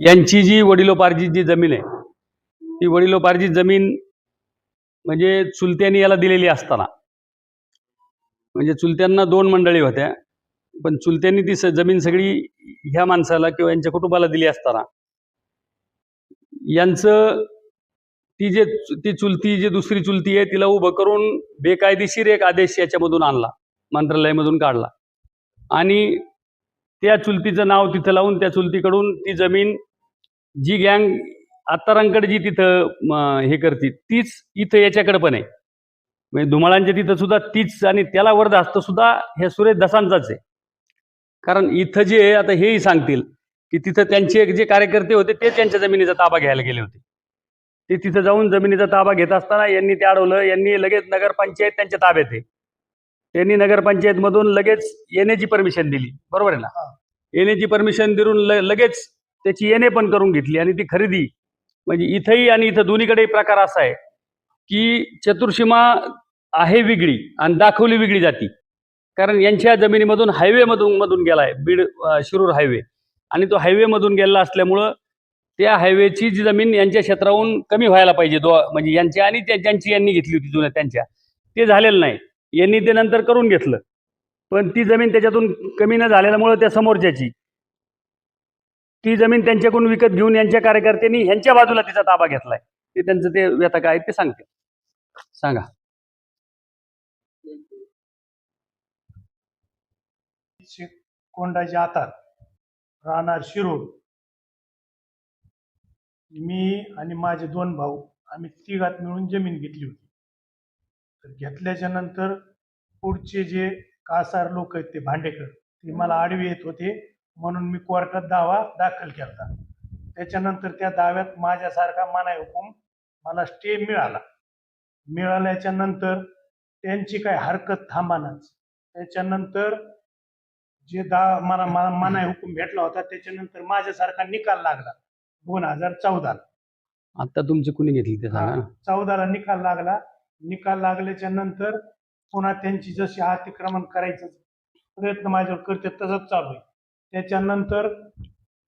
यांची जी वडिलोपार्जित जी जमीन आहे ती वडिलोपार्जित जमीन म्हणजे चुलत्यांनी याला दिलेली असताना. म्हणजे चुलत्यांना दोन मंडळी होत्या पण चुलत्यांनी ती स- जमीन सगळी ह्या माणसाला किंवा यांच्या कुटुंबाला दिली असताना. यांचं ती जे ती चुलती जी दुसरी चुलती आहे तिला उभं करून बेकायदेशीर एक आदेश याच्यामधून आणला मंत्रालयामधून काढला. आणि त्या चुलतीचं नाव तिथं लावून त्या चुलतीकडून ती जमीन जी गँग आत्तारांकडे जी तिथं हे करते तीच इथं याच्याकडे पण आहे. म्हणजे धुमाळांच्या तिथं सुद्धा तीच आणि त्याला वरदास्त सुद्धा हे सुरेश दसांचाच आहे. कारण इथं जे आता हेही सांगतील की तिथं त्यांचे जे कार्यकर्ते होते ते त्यांच्या जमिनीचा ताबा घ्यायला गेले होते. ते तिथं जाऊन जमिनीचा ताबा घेत असताना यांनी ते अडवलं यांनी लगेच नगरपंचायत त्यांच्या ताब्यात आहे. त्यांनी नगरपंचायतमधून लगेच येण्याची परमिशन दिली. बरोबर आहे ना? येण्याची परमिशन देऊन लगेच त्याची येणे पण करून घेतली आणि ती खरेदी. म्हणजे इथंही आणि इथं दोन्हीकडेही प्रकार असा आहे की चतुर्सीमा आहे वेगळी आणि दाखवली वेगळी जाती. कारण यांच्या जमिनीमधून हायवेमधून मधून गेलाय बीड शिरूर हायवे आणि तो हायवेमधून गेलेला असल्यामुळं त्या हायवेची जी जमीन यांच्या क्षेत्राहून कमी व्हायला पाहिजे. दो म्हणजे यांच्या आणि त्या- ज्यांची यांनी घेतली होती जुन्या त्यांच्या. ते झालेलं नाही. यांनी ते नंतर करून घेतलं. पण ती जमीन त्याच्यातून कमी न झाल्यामुळं त्या समोरच्याची. ती जमीन त्यांच्याकडून विकत घेऊन यांच्या कार्यकर्त्यांनी ह्यांच्या बाजूला तिचा ताबा घेतलाय. ते त्यांचं ते व्यथा काय ते सांगते सांगा. कोंडाच्या आतात राहणार शिरूर. मी आणि माझे दोन भाऊ आम्ही तिघात मिळून जमीन घेतली होती. तर घेतल्याच्या नंतर पुढचे जे कासार लोक आहेत ते भांडेकर ते मला आडवे येत होते. म्हणून मी कोर्टात दावा दाखल केला त्याच्यानंतर त्या दाव्यात माझ्यासारखा मनाई हुकूम मला स्टे मिळाला. मिळाल्याच्या नंतर त्यांची काय हरकत थांबानाच. त्याच्यानंतर जे दा मला मला मनाई हुकूम भेटला होता त्याच्यानंतर माझ्यासारखा निकाल लागला. दोन हजार चौदाला आता तुमची कुणी घेतली ते सांगा चौदाला निकाल लागला. निकाल लागल्याच्या नंतर पुन्हा त्यांची जशी अतिक्रमण करायचं प्रयत्न माझ्यावर करते तसंच चालू आहे. त्याच्यानंतर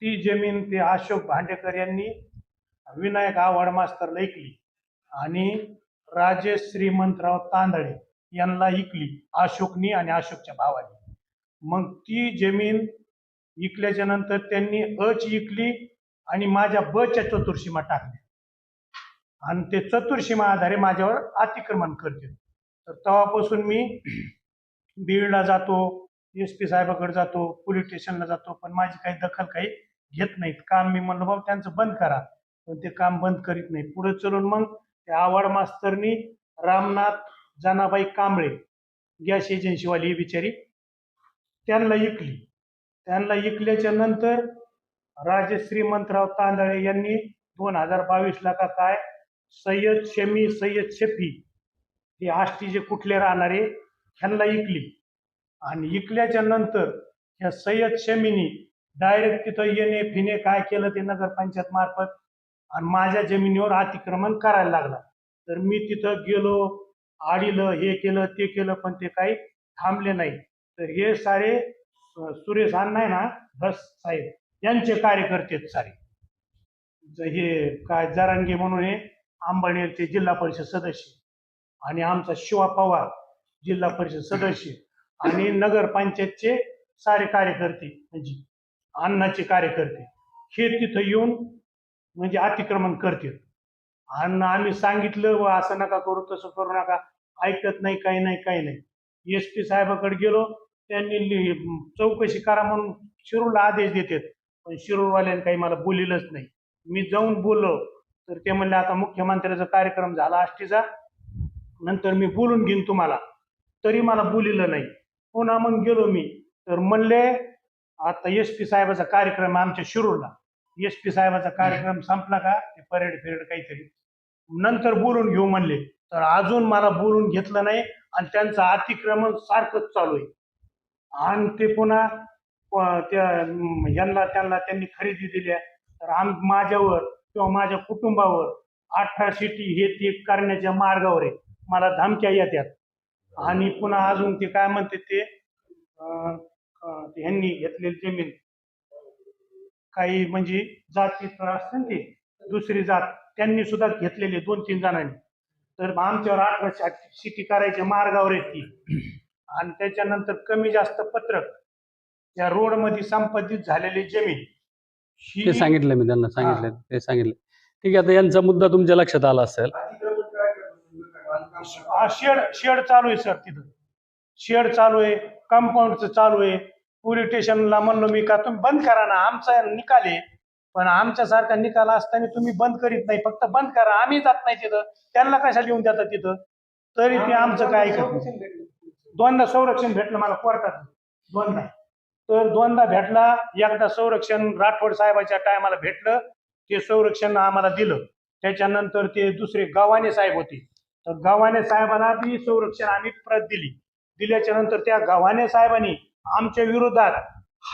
ती जमीन ते अशोक भांडेकर यांनी विनायक आव्हाड मास्तरला ऐकली आणि राजेश श्रीमंतराव तांदळे यांना ऐकली अशोकनी आणि अशोकच्या भावाने. मग ती जमीन विकल्याच्या नंतर त्यांनी अच इकली आणि माझ्या बच्या चतुर्सीमा टाकल्या. आणि ते चतुर्शीमा आधारे माझ्यावर अतिक्रमण करते तर तेव्हापासून मी बीडला जातो एस पी साहेबाकडे जातो पोलीस स्टेशनला जातो पण माझी काही दखल काही घेत नाहीत. काम मी म्हणलं बाबा त्यांचं बंद करा. पण ते काम बंद करीत नाही पुढे चलून मग ते आवाड मास्तरनी रामनाथ जनाबाई कांबळे गॅस एजन्सीवाली ही बिचारी त्यांना इकली. त्यांना इकल्याच्या नंतर राजे श्रीमंतराव तांदळे यांनी दोन हजार बावीसला का काय सय्यद शमी सय्यद शफी हे आष्टीचे कुठले राहणारे ह्यांना इकली. आणि इकल्याच्या नंतर ह्या सय्यद शमीनी डायरेक्ट तिथं येणे फिने काय केलं ते नगरपंचायत मार्फत आणि माझ्या जमिनीवर अतिक्रमण करायला लागला. तर मी तिथं गेलो आडीलं हे केलं ते केलं पण ते काही थांबले नाही. तर हे सारे सुरेश अण्णा आहे ना बस साहेब यांचे कार्यकर्ते सारे. हे काय जरांगे म्हणून हे अंबळनेरचे जिल्हा परिषद सदस्य. आणि आमचा शिवा पवार जिल्हा परिषद सदस्य. आणि नगरपंचायतचे सारे कार्यकर्ते म्हणजे अन्नाचे कार्यकर्ते हे तिथं येऊन म्हणजे अतिक्रमण करतील. आणि आम्ही सांगितलं व असं नका करू तसं करू नका. ऐकत नाही काही नाही काही नाही. एस पी साहेबाकडे गेलो त्यांनी चौकशी करा म्हणून शिरूरला आदेश देतात. पण शिरूरवाल्याने काही मला बोलिलंच नाही. मी जाऊन बोललो तर ते म्हणले आता मुख्यमंत्र्याचा कार्यक्रम झाला आष्टीचा. नंतर मी बोलून घेईन तुम्हाला. तरी मला बोलिलं नाही. हो पुन्हा मग गेलो मी. तर म्हणले आता एस पी साहेबाचा कार्यक्रम आमच्या शिरूरला. एस पी साहेबाचा कार्यक्रम संपला का? ते परेड फिरेड काहीतरी. नंतर बोलून घेऊ म्हणले. तर अजून मला बोलून घेतलं नाही आणि त्यांचं अतिक्रमण सारखंच चालू आहे. आणि ते पुन्हा त्या यांना त्यांना त्यांनी खरेदी दिल्या. तर आम माझ्यावर किंवा माझ्या कुटुंबावर अठरा सिटी हे ते करण्याच्या मार्गावर आहे. मला धमक्या येतात आणि पुन्हा अजून ते काय म्हणते ते ह्यांनी घेतलेली जमीन. काही म्हणजे जाती असते ना ते दुसरी जात त्यांनी सुद्धा घेतलेले दोन तीन जणांनी. तर आमच्यावर अठरा शिटी करायच्या मार्गावर आहेत ती. आणि त्याच्यानंतर कमी जास्त पत्रक. त्या रोडमध्ये संपादित झालेली जमीन. ते सांगितलं मी त्यांना सांगितलं ते सांगितलं. ठीक आहे आता यांचा मुद्दा तुमच्या लक्षात आला असेल. हा शेड शेड चालू आहे सर तिथं. शेड चालू आहे कंपाऊंडचं चालू आहे. पोलीस स्टेशनला म्हणलो मी का तुम्ही बंद करा ना आमचा निकाल आहे. पण आमच्यासारखा निकाल असताना तुम्ही बंद करीत नाही फक्त बंद करा आम्ही जात नाही तिथं. त्यांना कशाला येऊन देतात तिथं? तरी ते आमचं काय ऐकत. दोनदा संरक्षण भेटलं मला कोर्टात. दोनदा. तर दोनदा भेटला एकदा संरक्षण राठोड साहेबाच्या टायमाला भेटलं. ते संरक्षण आम्हाला दिलं. त्याच्यानंतर ते दुसरे गव्हाणे साहेब होते. तर गव्हाणे साहेबांना बी संरक्षण आम्ही प्रत दिली. दिल्याच्या नंतर त्या गव्हाणे साहेबांनी आमच्या विरोधात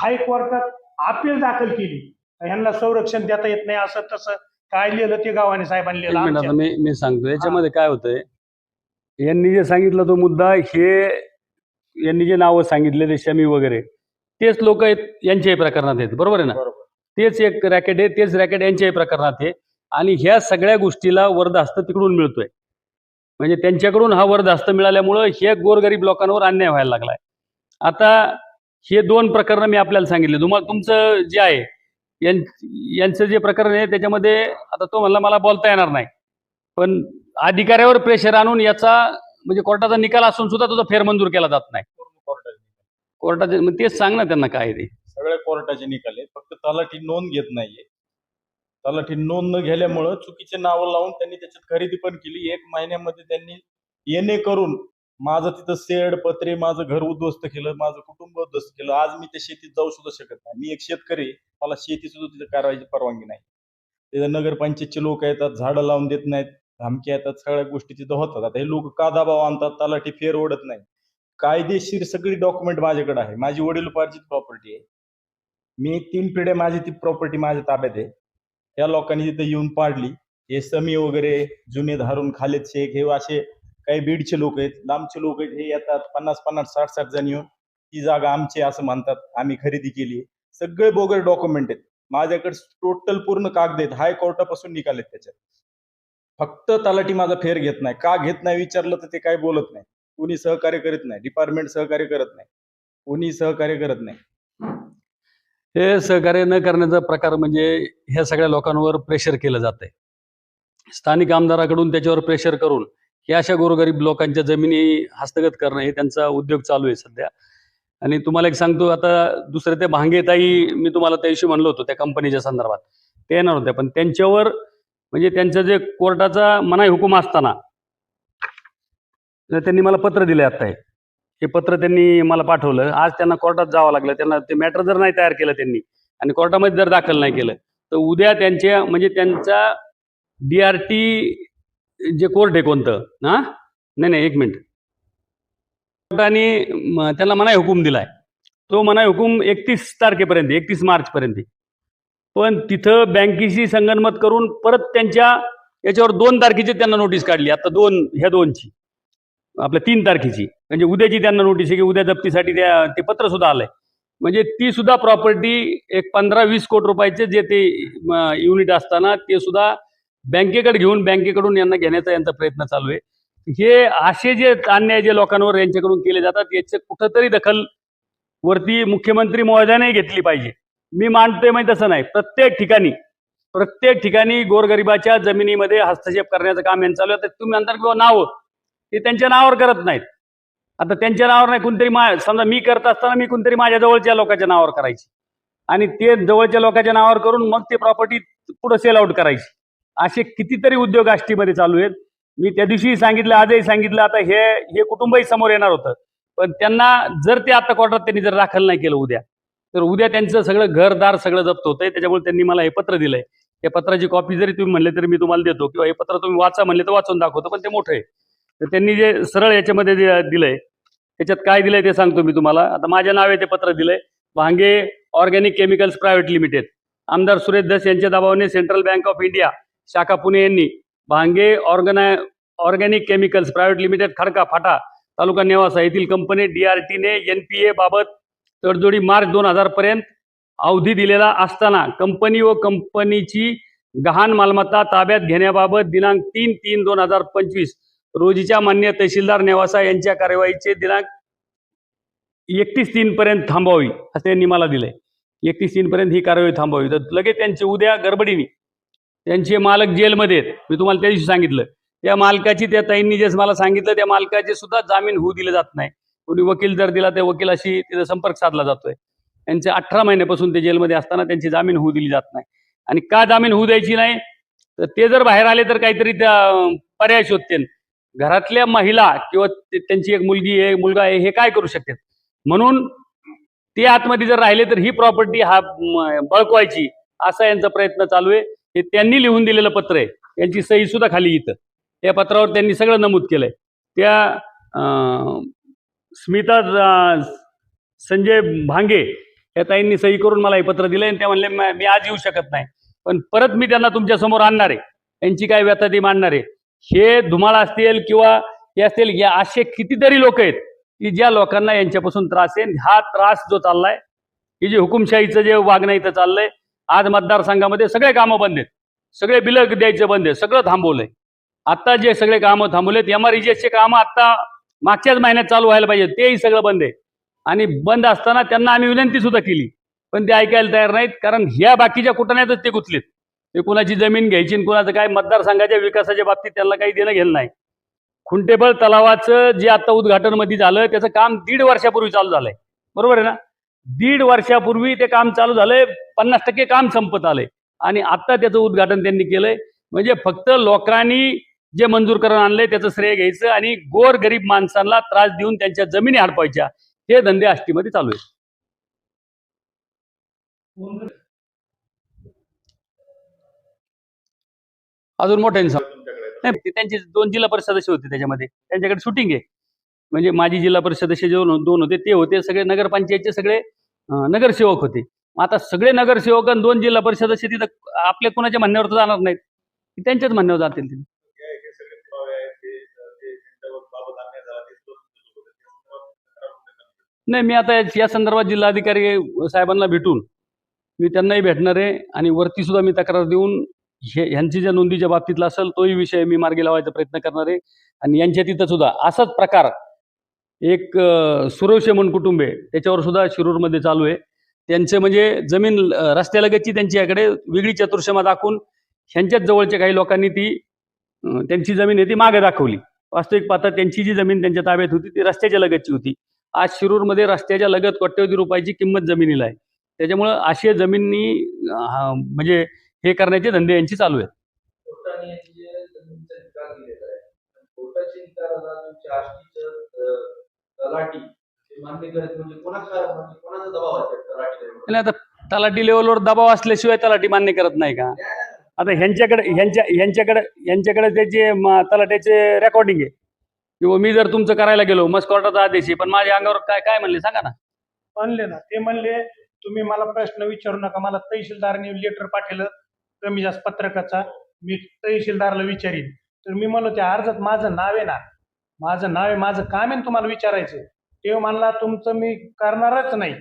हायकोर्टात अपील दाखल केली. यांना संरक्षण देता येत नाही असं तसं काय लिहिलं ते गव्हाणे साहेबांनी लिहिलं. मी मी सांगतो याच्यामध्ये काय होतंय? यांनी जे सांगितलं तो मुद्दा हे यांनी जे नावं सांगितले ते शमी वगैरे तेच लोक आहेत यांच्याही प्रकरणात आहेत. बरोबर आहे ना? तेच एक रॅकेट आहे तेच रॅकेट यांच्याही प्रकरणात आहे. आणि ह्या सगळ्या गोष्टीला वरदास्त तिकडून मिळतोय. म्हणजे त्यांच्याकडून हा वर जास्त मिळाल्यामुळं हे गोरगरीब लोकांवर अन्याय व्हायला लागलाय. आता हे दोन प्रकरणं मी आपल्याला सांगितले. तुम्हाला तुमचं जे आहे यांचं जे प्रकरण आहे त्याच्यामध्ये आता तो म्हणला मला बोलता येणार नाही. पण अधिकाऱ्यावर प्रेशर आणून याचा म्हणजे कोर्टाचा निकाल असून सुद्धा तुझा फेरमंजूर केला जात नाही. कोर्टाचे तेच सांग ना त्यांना काय ते. सगळे कोर्टाचे निकाल आहे फक्त तलाठी नोंद घेत नाहीये. तलाठी नोंद न घेल्यामुळं चुकीचे नावं लावून त्यांनी त्याच्यात खरेदी पण केली. एक महिन्यामध्ये त्यांनी येणे करून माझं तिथं सेड पत्रे माझं घर उद्ध्वस्त केलं माझं कुटुंब उद्ध्वस्त केलं. आज मी त्या शेतीत जाऊ सुद्धा शकत नाही. मी एक शेतकरी मला शेती सुद्धा तिथं करायची परवानगी नाही. तिथं नगरपंचायतचे लोक येतात झाडं लावून देत नाहीत. धमकी येतात सगळ्या गोष्टी तिथं होतात. आता हे लोक का दबाव आणतात? तलाठी फेर ओढत नाही. कायदेशीर सगळी डॉक्युमेंट माझ्याकडे आहे. माझी वडीलोपार्जित प्रॉपर्टी आहे. मी तीन पिढ्या माझी ती प्रॉपर्टी माझ्या ताब्यात आहे. या लोकांनी तिथे येऊन पाडली. हे समी वगैरे जुने धारून खालेद शेख हे असे काही बीडचे लोक आहेत. लांबचे लोक आहेत. हे येतात. पन्नास पन्नास साठ साठ जण येऊन ती जागा आमची असं म्हणतात आम्ही खरेदी केली सगळे बोगर डॉक्युमेंट आहेत. माझ्याकडे टोटल पूर्ण कागद आहेत. हायकोर्टापासून निकालेत त्याच्यात. फक्त तलाठी माझा फेर घेत नाही. का घेत नाही विचारलं तर ते काय बोलत नाही. कोणी सहकार्य करत नाही. डिपार्टमेंट सहकार्य करत नाही. कोणी सहकार्य करत नाही. हे सहकार्य न करण्याचा प्रकार म्हणजे ह्या सगळ्या लोकांवर प्रेशर केलं जात आहे स्थानिक आमदाराकडून त्याच्यावर प्रेशर करून हे अशा गोरगरीब लोकांच्या जमिनी हस्तगत करणं हे त्यांचा उद्योग चालू आहे सध्या. आणि तुम्हाला एक सांगतो आता दुसरे ते भांगेताई मी तुम्हाला त्या दिवशी म्हणलो होतो त्या कंपनीच्या संदर्भात. ते येणार होत्या पण त्यांच्यावर म्हणजे त्यांचं जे कोर्टाचा मनाई हुकूम असताना त्यांनी मला पत्र दिले आता हे. हे पत्र त्यांनी मला पाठवलं. आज त्यांना कोर्टात जावं लागलं. त्यांना ते मॅटर जर नाही तयार केलं त्यांनी आणि कोर्टामध्ये जर दाखल नाही केलं तर उद्या त्यांच्या म्हणजे त्यांचा डी आर टी जे कोर्ट आहे कोणतं? हां? नाही नाही एक मिनिट. कोर्टाने त्यांना मनाई हुकूम दिलाय. तो मनाई हुकूम एकतीस तारखेपर्यंत एकतीस मार्चपर्यंत. पण तिथं बँकेशी संगनमत करून परत त्यांच्या याच्यावर दोन तारखेची त्यांना नोटीस काढली. आता दोन ह्या दोनची. आपल्या तीन तारखेची. म्हणजे उद्याची त्यांना नोटीस आहे की उद्या जप्तीसाठी त्या ते पत्र सुद्धा आलंय. म्हणजे ती सुद्धा प्रॉपर्टी एक पंधरा वीस कोटी रुपयाचे जे ते युनिट असताना ते सुद्धा बँकेकडे घेऊन बँकेकडून यांना घेण्याचा यांचा प्रयत्न चालू आहे. हे असे जे अन्याय जे लोकांवर यांच्याकडून केले जातात याचे कुठंतरी दखल वरती मुख्यमंत्री महोदयाने घेतली पाहिजे. मी मानतोय माहीत म्हणजे तसं नाही. प्रत्येक ठिकाणी प्रत्येक ठिकाणी गोरगरिबाच्या जमिनीमध्ये हस्तक्षेप करण्याचं काम यांनी चालू आहे. तर तुम्ही म्हणता किंवा नावं ते त्यांच्या नावावर करत नाहीत. आता त्यांच्या नावावर नाही कोणतरी मा समजा मी करत असताना मी कोणतरी माझ्या जवळच्या लोकांच्या नावावर करायची. आणि ते जवळच्या लोकांच्या नावावर करून मग ते प्रॉपर्टी पुढे सेल आउट करायची. असे कितीतरी उद्योग आष्टीमध्ये चालू आहेत. मी त्या दिवशीही सांगितलं आजही सांगितलं आता हे हे कुटुंबही समोर येणार होतं. पण त्यांना जर ते आता कोर्टात त्यांनी जर दाखल नाही केलं उद्या तर उद्या त्यांचं सगळं घरदार सगळं जप्त होतंय. त्याच्यामुळे त्यांनी मला हे पत्र दिलंय. या पत्राची कॉपी जरी तुम्ही म्हणले तरी मी तुम्हाला देतो किंवा हे पत्र तुम्ही वाचा म्हणले तर वाचून दाखवतो पण ते मोठं आहे. तर त्यांनी जे सरळ याच्यामध्ये जे दिलंय त्याच्यात काय दिलंय ते सांगतो मी तुम्हाला. आता माझ्या नावे ते पत्र दिलंय. Bhange organic chemicals private limited. आमदार सुरेश दस यांच्या दबावाने सेंट्रल बँक ऑफ इंडिया शाखा पुणे यांनी Bhange ऑर्गनाय organic chemicals private limited Khadka फाटा तालुका नेवासा येथील कंपनी डी आर टीने एन पी ए बाबत तडजोडी मार्च दोन हजार पर्यंत अवधी दिलेला असताना कंपनी व कंपनीची गहाण मालमत्ता ताब्यात घेण्याबाबत दिनांक तीन तीन दोन हजार पंचवीस रोजीच्या मान्य तहसीलदार नेवासा यांच्या कार्यवाहीचे दिनांक एकतीस तीन पर्यंत थांबवावी असं त्यांनी मला दिलंय. एकतीस तीन पर्यंत ही कार्यवाही थांबवावी तर लगेच त्यांचे उद्या गडबडीने त्यांचे मालक जेलमध्ये आहेत. मी तुम्हाला त्या दिवशी सांगितलं. त्या मालकाची त्या ताईंनी जे मला सांगितलं त्या मालकाचे सुद्धा जामीन होऊ दिले जात नाही. कोणी वकील जर दिला त्या वकिलाशी तिथं संपर्क साधला जातोय. त्यांचे अठरा महिन्यापासून ते जेलमध्ये असताना त्यांची जामीन होऊ दिली जात नाही. आणि का जामीन होऊ द्यायची नाही? तर ते जर बाहेर आले तर काहीतरी त्या पर्याय शोधतील. घरातल्या महिला किंवा त्यांची एक मुलगी आहे मुलगा आहे हे काय करू शकतात? म्हणून ते आतमध्ये जर राहिले तर ही प्रॉपर्टी हा बळकवायची असा यांचा प्रयत्न चालू आहे. हे त्यांनी लिहून दिलेलं पत्र आहे. यांची सही सुद्धा खाली इथं. या पत्रावर त्यांनी सगळं नमूद केलंय. त्या अं, स्मिता संजय भांगे या ताईंनी सही करून मला हे पत्र दिलंय आणि त्या म्हणले मी आज येऊ शकत नाही. पण परत मी त्यांना तुमच्यासमोर आणणार आहे. यांची काय व्यथा ती मांडणार आहे. हे धुमाळ असतील किंवा हे असतील या असे कितीतरी लोक आहेत की ज्या लोकांना यांच्यापासून त्रास आहे. हा त्रास जो चाललाय की जे हुकुमशाहीचं जे वागणं इथं चाललंय आज मतदारसंघामध्ये सगळे कामं बंद आहेत. सगळे बिलं द्यायचं बंद आहे. सगळं थांबवलंय. आत्ता जे सगळे कामं थांबवलेत एम आर चे कामं आत्ता मागच्याच महिन्यात चालू व्हायला पाहिजे तेही सगळं बंद आहे. आणि बंद असताना त्यांना आम्ही विनंती सुद्धा केली. पण ते ऐकायला तयार नाहीत कारण ह्या बाकीच्या कुटण्यातच ते गुंतलेत. ते कुणाची जमीन घ्यायची आणि कुणाचं काय मतदारसंघाच्या विकासाच्या बाबतीत त्यांना काही देणं घेणं नाही. खुंटेबळ तलावाचं जे आता उद्घाटनमध्ये झालं त्याचं काम दीड वर्षापूर्वी चालू झालंय. बरोबर आहे ना? दीड वर्षापूर्वी ते काम चालू झालंय पन्नास टक्के काम संपत आलंय. आणि आता त्याचं उद्घाटन त्यांनी केलंय. म्हणजे फक्त लोकांनी जे मंजूर करून आणलंय त्याचं श्रेय घ्यायचं आणि गोर गरीब माणसांना त्रास देऊन त्यांच्या जमिनी हडपायच्या. हे धंदे आष्टीमध्ये चालू आहेत. अजून मोठ्यांनी सांग नाही ते त्यांचे दोन जिल्हा परिषद सदस्य होते त्याच्यामध्ये. त्यांच्याकडे शूटिंग आहे. म्हणजे माजी जिल्हा परिषद सदस्य जे दोन होते ते होते. सगळे नगरपंचायतचे सगळे नगरसेवक होते. आता सगळे नगरसेवक आणि दोन जिल्हा परिषद सदस्य तिथं आपल्या कोणाच्या म्हणण्यावर तर जाणार नाहीत. त्यांच्याच म्हणण्यावर जातील ते. हे सगळे पुरावे आहेत. ते ते त्यांच्यावर बाबत अन्याय झाला ते तो- तो- तो- नाही मी आता या संदर्भात जिल्हाधिकारी साहेबांना भेटून मी त्यांनाही भेटणार आहे आणि वरती सुद्धा मी तक्रार देऊन हे ह्यांची ज्या नोंदीच्या बाबतीतला असेल तोही विषय मी मार्गी लावायचा प्रयत्न करणार आहे. आणि यांच्या तिथं सुद्धा असाच प्रकार एक सुरवशे म्हणून कुटुंब आहे. त्याच्यावर सुद्धा शिरूरमध्ये चालू आहे. त्यांचे म्हणजे जमीन रस्त्यालगतची रस्त्यालगतची त्यांच्याकडे वेगळी चतुर्षमा दाखवून ह्यांच्याच जवळच्या काही लोकांनी ती त्यांची जमीन आहे ती मागे दाखवली. वास्तविक पाहता त्यांची जी जमीन त्यांच्या ताब्यात होती ती रस्त्याच्या लगतची होती. आज शिरूरमध्ये रस्त्याच्या लगत कोट्यवधी रुपयाची किंमत जमिनीला आहे. त्याच्यामुळं अशी जमिनी म्हणजे हे करण्याचे धंदे यांची चालू आहेत. म्हणजे म्हणजे कोणाचा दबाव आहे त्या तलाठीवर? आणि आता तलाठी लेवलवर दबाव असल्याशिवाय तलाठी मान्य करत नाही का? आता ह्यांच्याकडे ह्यांच्या ह्यांच्याकडे ह्यांच्याकडे त्याचे तलाट्याचे रेकॉर्डिंग आहे. किंवा मी जर तुमचं करायला गेलो मस्त कोर्टाचा आदेश आहे पण माझ्या अंगावर काय काय म्हणले सांगा ना. म्हणले ना ते म्हणले तुम्ही मला प्रश्न विचारू नका मला तहसीलदारने लेटर पाठवलं कमी जास्त पत्रकाचा मी तहसीलदारला विचारीन. तर मी म्हणलो त्या अर्जात माझं नाव आहे ना माझं नाव आहे माझं काम आहे ना तुम्हाला विचारायचं. ते म्हणला तुमचं मी करणारच नाही.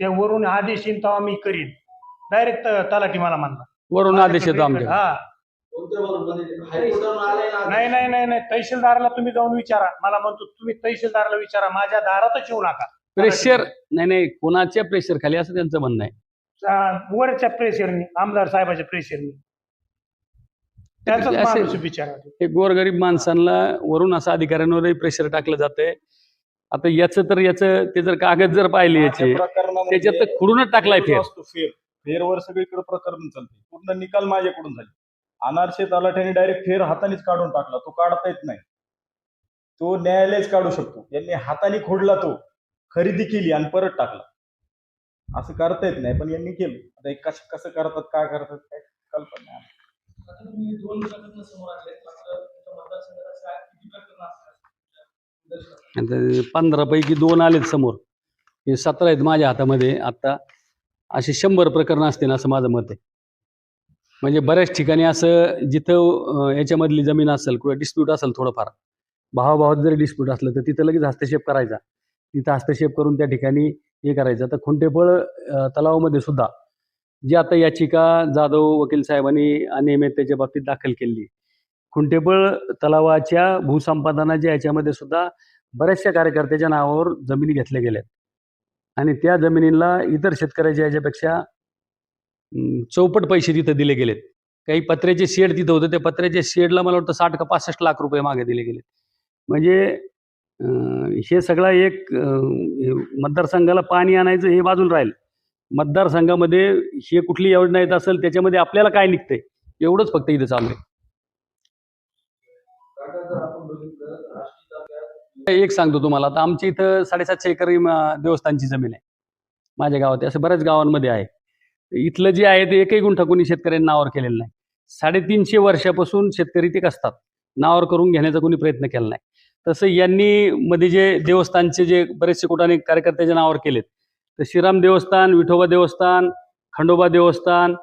त्या वरून आदेश येईन तेव्हा मी करीन. डायरेक्ट तलाठी मला म्हणला. वरून आदेश येतो हा. म्हणजे नाही नाही नाही नाही. तहसीलदारला तुम्ही जाऊन विचारा. मला म्हणतो तुम्ही तहसीलदारला विचारा. माझ्या दारातच येऊ नका. प्रेशर नाही नाही. कोणाच्या प्रेशर खाली असं त्यांचं म्हणणं आहे. वरच्या प्रेशरनी आमदार साहेबाच्या प्रेशरनी त्याचाच असे- माणूस बिचारा तो. हे गोरगरीब माणसांना वरून असं अधिकाऱ्यांवरही प्रेशर टाकलं जातंय. आता याचं तर याचं ते जर कागद जर पाहिले याचे प्रकरणामध्ये त्याच्यात तर खुडूनच टाकलाय फेर. फेर. फेरवर सगळीकडे प्रकरण चालते पूर्ण निकाल माझ्याकडून झाले. अनारशे तलाठ्याने डायरेक्ट फेर हातानेच काढून टाकला. तो काढता येत नाही. तो न्यायालयच काढू शकतो. यांनी हाताने खोडला तो. खरेदी केली आणि परत टाकला. असं करता येत नाही पण यांनी केलं. आता हे कसं कसं करतात काय करतात काय कल्पना नाही. आता दोन पंधरा पैकी दोन आलेत समोर. हे सतरा आहेत माझ्या हातामध्ये. आता असे शंभर प्रकरणं असतील असं माझं मत आहे. म्हणजे बऱ्याच ठिकाणी असं जिथं याच्यामधली जमीन असेल किंवा डिस्प्यूट असेल थोडंफार भावाभावात जरी डिस्प्यूट असलं तर तिथं लगेच हस्तक्षेप करायचा. तिथं हस्तक्षेप करून त्या ठिकाणी हे करायचं. तर खुंटेपळ तलावामध्ये सुद्धा जी आता याचिका जाधव वकील साहेबांनी अनियमिततेच्या बाबतीत दाखल केली. खुंटेपळ तलावाच्या भूसंपादनाच्या याच्यामध्ये सुद्धा बऱ्याचशा कार्यकर्त्याच्या नावावर जमिनी घेतल्या गेल्या आणि त्या जमिनीला इतर शेतकऱ्याच्या याच्यापेक्षा चौपट पैसे तिथं दिले गेलेत. काही पत्र्याचे शेड तिथं होतं. त्या पत्र्याच्या शेडला मला वाटतं साठ का पासष्ट लाख रुपये मागे दिले गेले म्हणजे हे सगळा एक मतदारसंघाला पाणी आणायचं हे बाजूला राहील. मतदारसंघामध्ये हे कुठली योजना येत असेल त्याच्यामध्ये आपल्याला काय निघतंय? एवढंच फक्त इथं चालू आहे. एक सांगतो तुम्हाला आता आमच्या इथं साडेसातशे एकर देवस्थानची जमीन आहे. माझ्या गावात असं बऱ्याच गावांमध्ये आहे. इथलं जे आहे ते एकही गुंठा कोणी शेतकऱ्यांनी नावावर केलेलं नाही. साडेतीनशे वर्षापासून शेतकरी ते कसतात नावावर करून घेण्याचा कोणी प्रयत्न केला नाही. तसं यांनी मध्ये जे देवस्थानचे जे बरेचसे कुठाने कार्यकर्त्याच्या नावावर केलेत तर श्रीराम देवस्थान विठोबा देवस्थान खंडोबा देवस्थान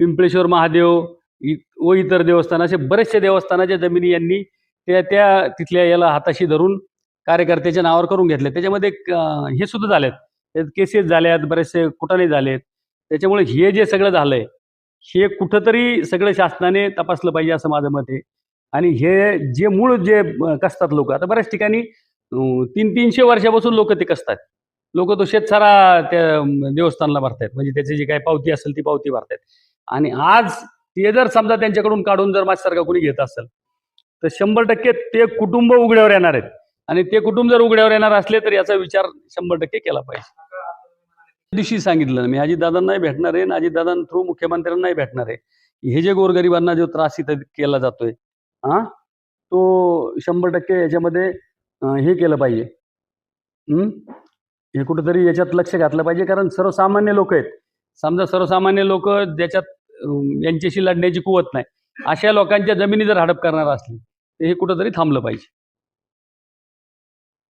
पिंपळेश्वर महादेव इ व इतर देवस्थान असे बरेचसे देवस्थानाच्या जमिनी यांनी त्या त्या तिथल्या याला हाताशी धरून कार्यकर्त्याच्या नावावर करून घेतले. त्याच्यामध्ये हे सुद्धा झालेत. त्यात केसेस झाल्यात बरेचसे कुठाने झालेत. त्याच्यामुळे हे जे सगळं झालंय हे कुठंतरी सगळं शासनाने तपासलं पाहिजे असं माझं मत आहे. आणि हे जे मूळ जे कसतात लोक आता बऱ्याच ठिकाणी तीन तीनशे वर्षापासून लोक ते कसतात. लोक तो शेतसारा त्या देवस्थानला भरतायत. म्हणजे त्याची जी काही पावती असेल ती पावती भरतायत. आणि आज ते जर समजा त्यांच्याकडून काढून जर माझ्यासारखा कोणी घेत असेल तर शंभर टक्के ते कुटुंब उघड्यावर येणार आहेत. आणि ते कुटुंब जर उघड्यावर येणार असले तर याचा विचार शंभर टक्के केला पाहिजे. दिवशी सांगितलं मी अजितदादांनाही भेटणार आहे आणि अजितदादां थ्रू मुख्यमंत्र्यांनाही भेटणार आहे. हे जे गोरगरिबांना जो त्रास इथं केला जातोय हा? तो शंभर टक्के याच्यामध्ये हे केलं पाहिजे. हे कुठंतरी याच्यात लक्ष घातलं पाहिजे कारण सर्वसामान्य लोक आहेत. समजा सर्वसामान्य लोक ज्याच्यात यांच्याशी लढण्याची कुवत नाही. अशा लोकांच्या जमिनी जर हडप करणार असली तर हे कुठंतरी थांबलं पाहिजे.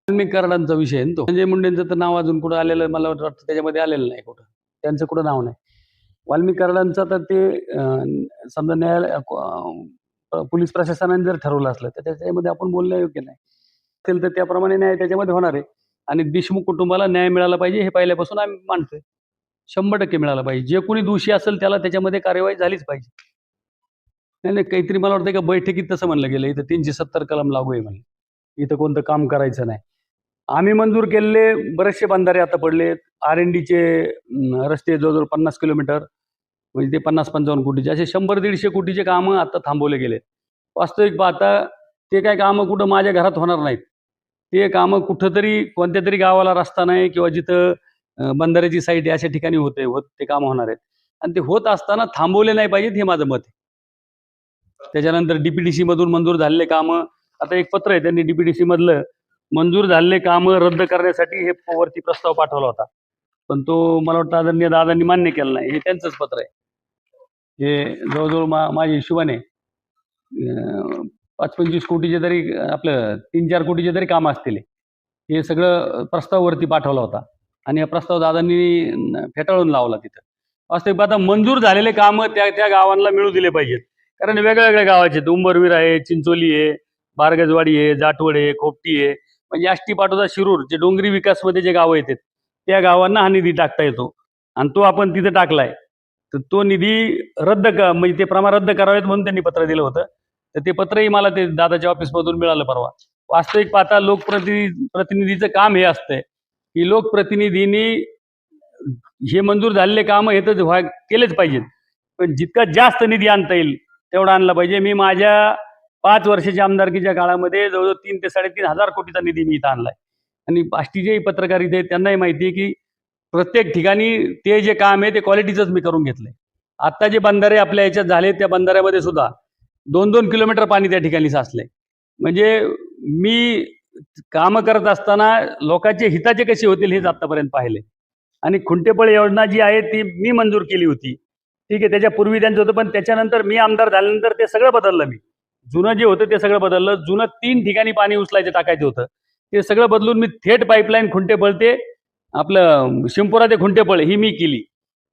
वाल्मिक कराडांचा विषय तो. संजय मुंडेंचं तर नाव अजून कुठं आलेलं मला वाटतं त्याच्यामध्ये आलेलं नाही कुठं. त्यांचं कुठं नाव नाही. वाल्मिक कराडांचं तर ते समजा न्यायालय पोलीस प्रशासनाने जर ठरवलं असलं तर त्याच्यामध्ये आपण बोलणं योग्य नाही. असेल तर त्याप्रमाणे न्याय त्याच्यामध्ये होणार आहे. आणि देशमुख कुटुंबाला न्याय मिळाला पाहिजे हे पहिल्यापासून आम्ही मानतोय. शंभर टक्के मिळाला पाहिजे. जे कोणी दोषी असेल त्याला त्याच्यामध्ये कार्यवाही झालीच पाहिजे. नाही नाही काहीतरी मला वाटतं का बैठकीत तसं म्हणलं गेलं. इथं तीनशे सत्तर कलम लागू आहे म्हणलं. इथं कोणतं काम करायचं नाही. आम्ही मंजूर केलेले बरेचसे बंधारे आता पडले आर एन डीचे रस्ते जवळजवळ पन्नास किलोमीटर. म्हणजे ते पन्नास पंचावन्न कोटीचे असे शंभर दीडशे कोटीचे कामं आता थांबवले गेले. वास्तविक पाहता ते काय कामं कुठं माझ्या घरात होणार नाहीत. ते कामं कुठंतरी कोणत्या तरी गावाला रस्ता नाही किंवा जिथं बंधाऱ्याची साईट आहे अशा ठिकाणी होते होत ते कामं होणार आहेत. आणि ते होत असताना थांबवले नाही पाहिजेत हे माझं मत आहे. त्याच्यानंतर डीपीडीसी मधून मंजूर झालेले कामं आता एक पत्र आहे त्यांनी डीपीडीसी मधलं मंजूर झालेले कामं रद्द करण्यासाठी हे वरती प्रस्ताव पाठवला होता. पण तो मला वाटतं आदरणीय दादांनी मान्य केला नाही हे त्यांचंच पत्र आहे. हे जवळजवळ मा माझ्या हिशोबाने पाच पंचवीस कोटीचे तरी आपलं तीन चार कोटीचे तरी काम असतील हे सगळं प्रस्ताव वरती पाठवला होता. आणि हा प्रस्ताव दादांनी फेटाळून लावला तिथं. वास्तविक आता मंजूर झालेले कामं त्या त्या गावांना मिळू दिले पाहिजेत. कारण वेगळ्या वेगळ्या गावाचे आहेत. उंबरवीर आहे चिंचोली आहे बारगजवाडी आहे जाटवड आहे खोपटी आहे. म्हणजे आष्टी पाटोदा शिरूर जे डोंगरी विकासमध्ये जे गावं येतात त्या गावांना हा निधी टाकता येतो. आणि तो आपण तिथे टाकलाय. तर तो निधी रद्द क म्हणजे ते प्रमाण रद्द करावेत म्हणून त्यांनी पत्र दिलं होतं. तर ते पत्रही मला ते दादाच्या ऑफिसमधून मिळालं परवा. वास्तविक पाहता लोकप्रतिनिधी प्रतिनिधीचं काम हे असतंय की लोकप्रतिनिधींनी हे मंजूर झालेले कामं हे तर व्हाय केलेच पाहिजेत. पण जितका जास्त निधी आणता येईल तेवढा आणला पाहिजे. मी माझ्या पाच वर्षाच्या आमदारकीच्या काळामध्ये जवळजवळ तीन ते साडेतीन हजार कोटीचा निधी मी इथं आणलाय. आणि आष्टीचेही पत्रकार इथे आहेत, त्यांनाही माहिती आहे की प्रत्येक ठिकाणी ते जे काम आहे ते क्वालिटीचंच मी करून घेतलंय. आत्ता जे बंधारे आपल्या याच्यात झाले त्या बंधाऱ्यामध्ये सुद्धा दोन दोन किलोमीटर पाणी त्या ठिकाणी साचले म्हणजे मी कामं करत असताना लोकांचे हिताचे कसे होतील हेच आत्तापर्यंत पाहिले आणि खुंटेपळ योजना जी आहे ती मी मंजूर केली होती. ठीक आहे त्याच्यापूर्वी त्यांचं होतं पण त्याच्यानंतर मी आमदार झाल्यानंतर ते सगळं बदललं मी. जुनं जे होतं ते सगळं बदललं. जुनं तीन ठिकाणी पाणी उचलायचं टाकायचं होतं. ते सगळं बदलून मी थेट पाईपलाईन खुंटेपळ ते आपलं शिंपुरा ते खुंटेपळ ही मी केली.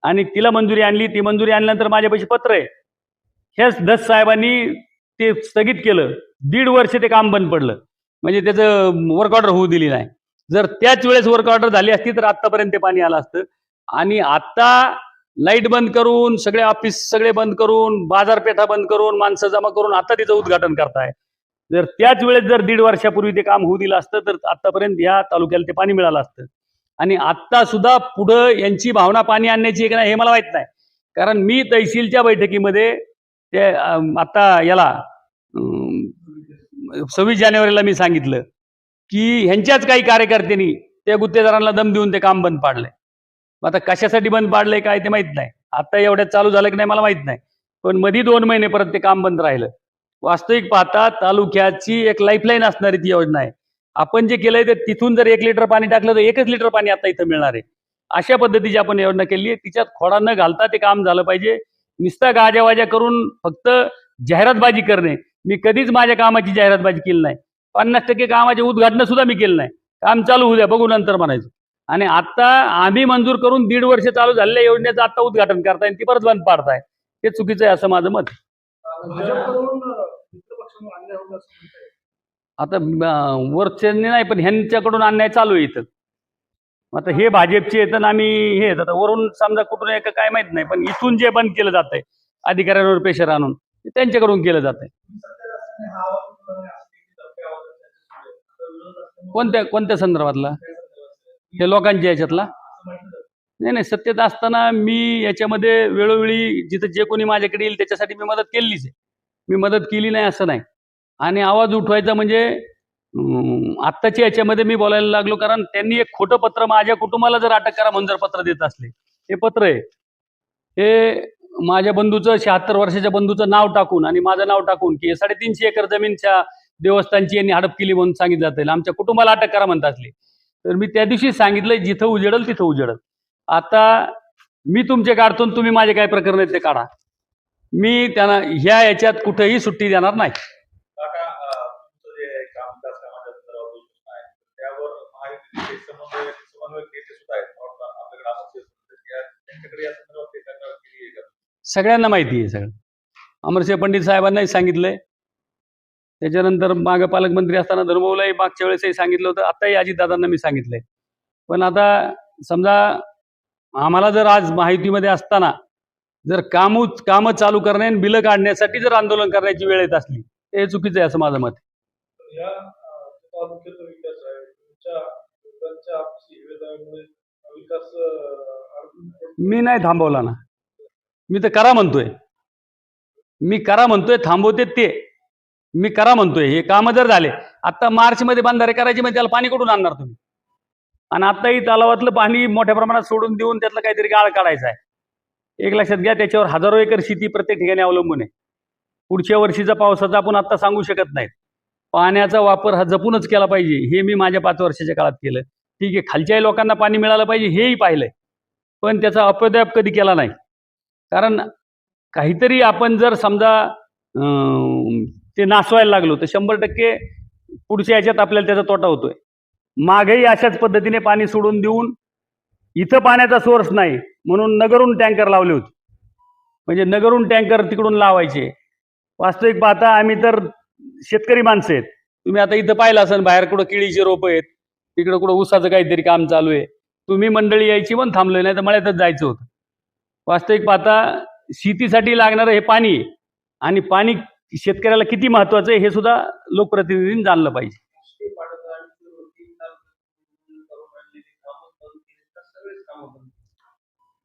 आणि तिला मंजुरी आणली. ती मंजुरी आणल्यानंतर माझ्यापाशी पत्र आहे. ह्याच दस साहेबांनी ते स्थगित केलं. दीड वर्ष ते काम बंद पडलं. म्हणजे त्याचं वर्क ऑर्डर होऊ दिली नाही. जर त्याच वेळेस वर्क ऑर्डर झाली असती तर आत्तापर्यंत ते पाणी आलं असतं. आणि आता लाइट बंद करून सगळे ऑफिस सगळे बंद करून बाजारपेठा बंद करून माणसं जमा करून आता तिचं उद्घाटन करताय. जर त्याच वेळेस जर दीड वर्षापूर्वी ते काम होऊ दिलं असतं तर आतापर्यंत या तालुक्याला ते पाणी मिळालं असतं. आणि आत्ता सुद्धा पुढं यांची भावना पाणी आणण्याची आहे नाही हे मला माहीत नाही. कारण मी तहसीलच्या बैठकीमध्ये ते आता याला सव्वीस जानेवारीला मी सांगितलं की ह्यांच्याच काही कार्यकर्त्यांनी त्या गुत्तेदारांना दम देऊन ते काम बंद पाडलंय. मग आता कशासाठी बंद पाडलंय काय ते माहीत नाही. आता एवढ्यात चालू झालं की नाही मला माहीत नाही. पण मधी दोन महिने परत ते काम बंद राहिलं. वास्तविक पाहता तालुक्याची एक लाईफलाईन असणारी ती योजना आहे. आपण जे केलंय ते तिथून जर एक लिटर पाणी टाकलं तर एकच लिटर पाणी आता इथं मिळणार आहे. अशा पद्धतीची आपण योजना केली आहे तिच्यात खोडा न घालता ते काम झालं पाहिजे. नुसता गाजावाजा करून फक्त जाहिरातबाजी करणे. मी कधीच माझ्या कामाची जाहिरातबाजी केली नाही. पन्नास टक्के कामाचे उद्घाटन सुद्धा मी केलं नाही. काम चालू होऊ द्या बघू नंतर म्हणायचं. आणि आता आम्ही मंजूर करून दीड वर्ष चालू झालेल्या योजनेचं आता उद्घाटन करताय आणि ती परत बंद पाडताय. हे चुकीचं आहे असं माझं मत आता वरच्यांनी नाही पण ह्यांच्याकडून अन्याय चालू आहे इथं. आता हे भाजपचे येतात आणि आम्ही हे येतात आता वरून समजा कुठून आहे का काय माहीत नाही पण इथून जे बंद केलं जात आहे अधिकाऱ्यांवर प्रेशर आणून ते त्यांच्याकडून केलं जात आहे कोणत्या कोणत्या संदर्भातला? हे लोकांच्या याच्यातला? नाही नाही सत्तेत असताना मी याच्यामध्ये वेळोवेळी जिथं जे कोणी माझ्याकडे येईल त्याच्यासाठी मी मदत केलीच आहे. मी मदत केली नाही असं नाही. आणि आवाज उठवायचा म्हणजे अं, आत्ताच्या याच्यामध्ये मी बोलायला लागलो कारण त्यांनी एक खोटं पत्र माझ्या कुटुंबाला जर अटक करा म्हणून जर पत्र देत असले. हे पत्र आहे. हे माझ्या बंधूचं शहात्तर वर्षाच्या बंधूचं नाव टाकून आणि माझं नाव टाकून की साडेतीनशे एकर जमीनच्या देवस्थानची यांनी हडप केली म्हणून सांगितलं जातं. आमच्या कुटुंबाला अटक करा म्हणत असले. तर मी त्या दिवशी सांगितलं जिथं उजेडल तिथं उजेडल. आता मी तुमचे काढतो तुम्ही माझे काय प्रकरण आहेत ते काढा. मी त्यांना ह्या याच्यात कुठेही सुट्टी देणार नाही काका अं, तुमचं जे काम विकास कामाच्या संदर्भात योजना आहे त्यावर महायुतीचे समन्वय समन्वयक नेते सुद्धा आहेत मला वाटतं आपल्याकडे आपण ते सुद्धा आहेत. या- त्यांच्याकडे या संदर्भात काही तक्रार केली आहे का सगळ्यांना माहिती आहे सगळं. अमरसिंह पंडित साहेबांनाही सांगितलंय. त्याच्यानंतर मागं पालकमंत्री असताना धर्मभाऊलाही मागच्या वेळेसही सांगितलं होतं. आताही अजितदादांना मी सांगितलंय. पण आता समजा आम्हाला जर आज माहितीमध्ये असताना जर कामू कामं चालू करणे आणि बिलं काढण्यासाठी जर आंदोलन करण्याची वेळ येत असली तर हे चुकीचं आहे असं माझं मत विकास मी नाही थांबवला ना. मी तर करा म्हणतोय. मी करा म्हणतोय थांबवते ते. मी करा म्हणतोय हे कामं जर झाले आता मार्चमध्ये बंधारे करायचे म्हणजे त्याला पाणी कुठून आणणार तुम्ही? आणि आताही तलावातलं पाणी मोठ्या प्रमाणात सोडून देऊन त्यातलं काहीतरी गाळ काढायचा आहे. एक लक्षात घ्या त्याच्यावर हजारो एकर शेती प्रत्येक ठिकाणी अवलंबून आहे. पुढच्या वर्षीचा पावसाचा आपण आता सांगू शकत नाही पाण्याचा वापर हा जपूनच केला पाहिजे हे मी माझ्या पाच वर्षाच्या काळात केलं. ठीक आहे खालच्याही लोकांना पाणी मिळालं पाहिजे हेही पाहिलंय. पण त्याचा अपद्याप कधी केला नाही. कारण काहीतरी आपण जर समजा ते नासवायला लागलो तर शंभर टक्के पुढच्या याच्यात आपल्याला त्याचा तोटा होतोय. मागेही अशाच पद्धतीने पाणी सोडून देऊन इथं पाण्याचा सोर्स नाही म्हणून नगरून टँकर लावले होते. म्हणजे नगरून टँकर तिकडून लावायचे. वास्तविक पाहता आम्ही तर शेतकरी माणसं आहेत. तुम्ही आता इथं पाहिलं असेल बाहेर कुठं केळीचे रोपं आहेत तिकडं कुठं ऊसाचं काहीतरी काम चालू आहे. तुम्ही मंडळी यायची पण थांबलोय नाही तर मळ्यातच जायचं होतं. वास्तविक पाहता शेतीसाठी लागणारं हे पाणी आहे. आणि पाणी शेतकऱ्याला किती महत्वाचं आहे हे सुद्धा लोकप्रतिनिधींनी जाणलं पाहिजे.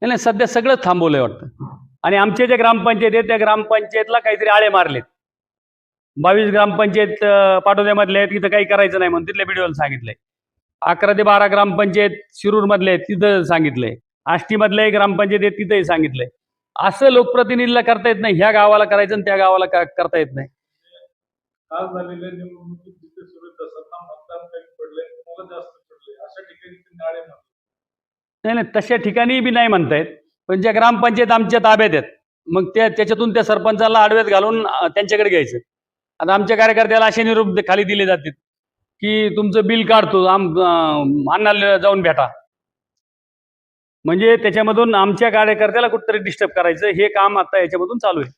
नाही नाही सध्या सगळंच थांबवलंय वाटतं. आणि आमच्या ज्या ग्रामपंचायत आहेत त्या ग्रामपंचायतला काहीतरी आळे मारलेत. बावीस ग्रामपंचायत पाटोद्यामधले आहेत तिथं काही करायचं नाही म्हणून तिथल्या व्हिडिओला सांगितलंय. अकरा ते बारा ग्रामपंचायत शिरूरमधले आहेत तिथं सांगितलंय आष्टीमधले ग्रामपंचायत आहेत तिथंही सांगितलंय असं लोकप्रतिनिधीला करता येत नाही ह्या गावाला करायचं आणि त्या गावाला करता येत नाही. नाही नाही तशा ठिकाणी बी नाही म्हणतायत पण ज्या ग्रामपंचायत आमच्या ताब्यात आहेत मग त्या त्याच्यातून त्या सरपंचाला आडव्यात घालून त्यांच्याकडे घ्यायचं. आता आमच्या कार्यकर्त्याला असे निरोप खाली दिले जातात की तुमचं बिल काढतो आम अण्णाला जाऊन भेटा. म्हणजे त्याच्यामधून आमच्या कार्यकर्त्याला कुठतरी डिस्टर्ब करायचं हे काम आता याच्यामधून चालू आहे.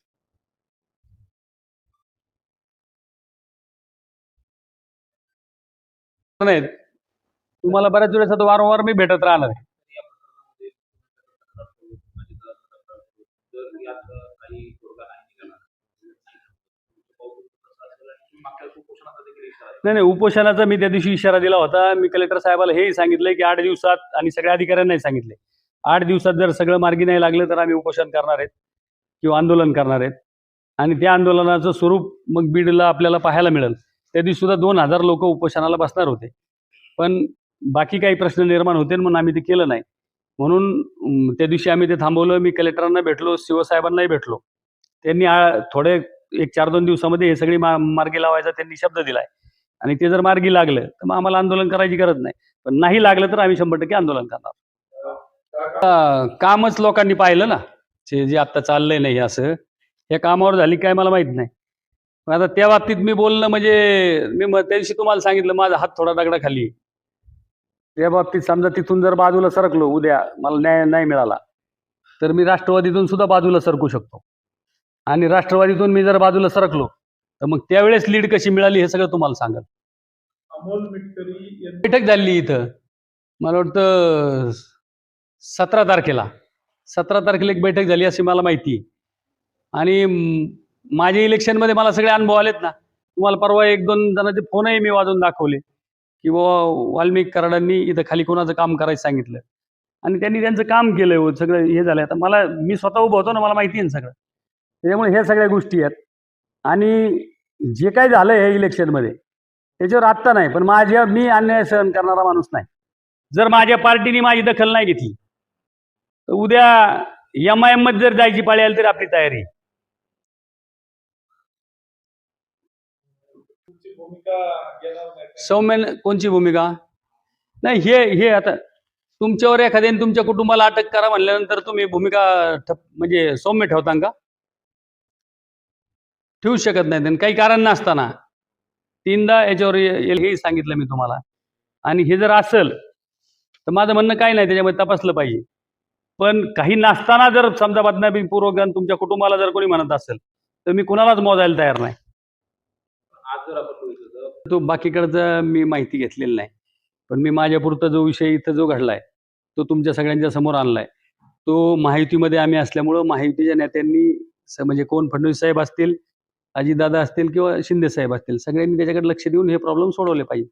नाही तुम्हाला बऱ्याच वेळेस आता वारंवार मी भेटत राहणार आहे. नाही नाही उपोषणाचा मी त्या दिवशी इशारा दिला होता. मी कलेक्टर साहेबाला हेही सांगितलंय की आठ दिवसात आणि सगळ्या अधिकाऱ्यांनाही सांगितले. आठ दिवसात जर सगळं मार्गी नाही लागलं तर आम्ही उपोषण करणार आहेत किंवा आंदोलन करणार आहेत. आणि त्या आंदोलनाचं स्वरूप मग बीडला आपल्याला पाहायला मिळेल. त्या दिवशी सुद्धा दोन हजार लोक उपोषणाला बसणार होते. पण बाकी काही प्रश्न निर्माण होते म्हणून आम्ही ते केलं नाही. म्हणून त्या दिवशी आम्ही ते थांबवलं. मी कलेक्टरांना भेटलो शिवसाहेबांनाही भेटलो. त्यांनी आ- थोडे एक चार दोन दिवसामध्ये हे सगळी मा मार्गी लावायचा त्यांनी शब्द दिलाय. आणि ते जर मार्गी लागलं तर मग आम्हाला आंदोलन करायची गरज नाही. पण नाही लागलं तर आम्ही शंभर टक्के आंदोलन करणार. कामच लोकांनी पाहिलं ना जे जे आत्ता चाललंय नाही असं या कामावर झाली काय मला माहीत नाही. आता त्या बाबतीत मी बोलणं म्हणजे मी त्यांशी त्या दिवशी तुम्हाला सांगितलं माझा हात थोडा दगडा खाली त्या बाबतीत समजा तिथून जर बाजूला सरकलो उद्या मला न्याय नाही मिळाला तर मी राष्ट्रवादीतून सुद्धा बाजूला सरकू शकतो. आणि राष्ट्रवादीतून मी जर बाजूला सरकलो तर मग त्यावेळेस लीड कशी मिळाली हे सगळं तुम्हाला सांगेल. अमोल मिटकरी बैठक झाली इथं. मला वाटतं सतरा तारखेला. सतरा तारखेला एक बैठक झाली अशी मला माहिती. आणि माझ्या इलेक्शनमध्ये मला सगळे अनुभव आलेत ना. तुम्हाला परवा एक दोन जणांचे फोनही मी वाजवून दाखवले की बुवा वाल्मिक कराडांनी इथं खाली कोणाचं काम करायचं सांगितलं. आणि त्यांनी त्यांचं काम केलं हो सगळं हे झालं आता मला मी स्वतः उभं होतो ना मला माहिती आहे ना सगळं. त्याच्यामुळे ह्या सगळ्या गोष्टी आहेत. आणि जे काय झालं हे इलेक्शनमध्ये त्याच्यावर आत्ता नाही पण माझ्या मी अन्याय सहन करणारा माणूस नाही. जर माझ्या पार्टीने माझी दखल नाही घेतली तर उद्या एम आय एममध्ये जर जायची पाळी आली तर आपली तयारी सौम्य कोणची भूमिका? नाही हे हे आता तुमच्यावर एखाद्याने तुमच्या कुटुंबाला अटक करा म्हणल्यानंतर तुम्ही भूमिका ठप म्हणजे सौम्य ठेवता का? ठेवू शकत नाही आणि काही कारण नसताना. तीनदा याच्यावर येईल हेही सांगितलं मी तुम्हाला. आणि हे जर असेल तर माझं म्हणणं काही नाही त्याच्यामध्ये तपासलं पाहिजे. पण काही नसताना जर समजा बदनामीपूर्वक आणि तुमच्या कुटुंबाला जर कोणी म्हणत असेल तर मी कुणालाच मोजायला तयार नाही. आज जर आपण बघितलं तर तो बाकीकडचं मी माहिती घेतलेली नाही. पण मी माझ्यापुरता जो विषय इथं जो घडलाय तो तुमच्या सगळ्यांच्या समोर आणलाय. तो महायुतीमध्ये आम्ही असल्यामुळं महायुतीच्या नेत्यांनी म्हणजे कोण फडणवीस साहेब असतील अजितदादा असतील किंवा शिंदे साहेब असतील सगळ्यांनी त्याच्याकडे लक्ष देऊन हे प्रॉब्लेम सोडवले पाहिजे.